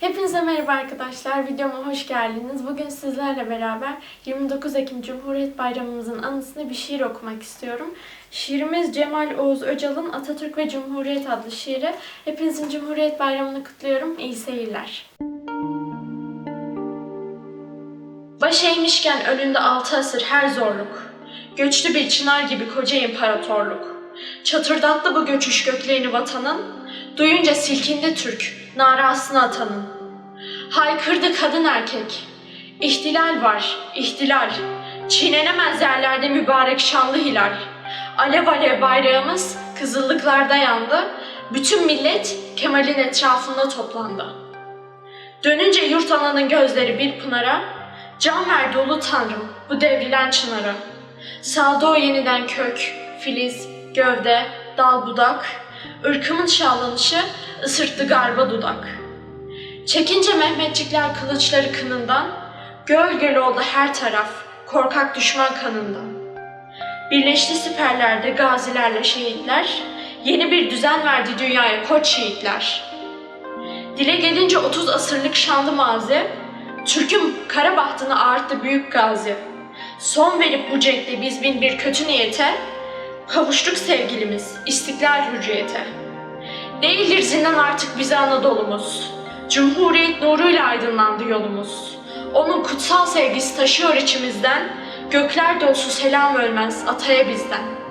Hepinize merhaba arkadaşlar. Videoma hoş geldiniz. Bugün sizlerle beraber 29 Ekim Cumhuriyet Bayramımızın anısına bir şiir okumak istiyorum. Şiirimiz Cemal Oğuz Öcal'ın Atatürk ve Cumhuriyet adlı şiiri. Hepinizin Cumhuriyet Bayramını kutluyorum. İyi seyirler. Baş eğmişken önünde altı asır her zorluk. Göçtü bir çınar gibi koca imparatorluk. Çatırdattı bu göçüş göklerini vatanın. Duyunca silkindi Türk, narasını atanın. Haykırdı kadın erkek. İhtilal var, ihtilal. Çiğnenemez yerlerde mübarek şanlı hilal. Alev alev bayrağımız kızıllıklarda yandı. Bütün millet Kemal'in etrafında toplandı. Dönünce yurt ananın gözleri bir pınara, can verdi ulu tanrım bu devrilen çınara. Saldı o yeniden kök, filiz, gövde, dal budak, ırkımın şahlanışı ısırttı garba dudak. Çekince Mehmetçikler kılıçları kınından, göl göl oldu her taraf, korkak düşman kanından. Birleşti siperlerde gazilerle şehitler, yeni bir düzen verdi dünyaya koç şehitler. Dile gelince 30 asırlık şanlı mazi, Türk'ün kara bahtını ağarttı büyük gazi. Son verip bu cenkte biz bin bir kötü niyete, kavuştuk sevgilimiz istiklal hürriyete. Değildir zindan artık bize Anadolu'muz. Cumhuriyet nuruyla aydınlandı yolumuz. Onun kutsal sevgisi taşıyor içimizden, gökler dolusu selam ölmez ataya bizden.''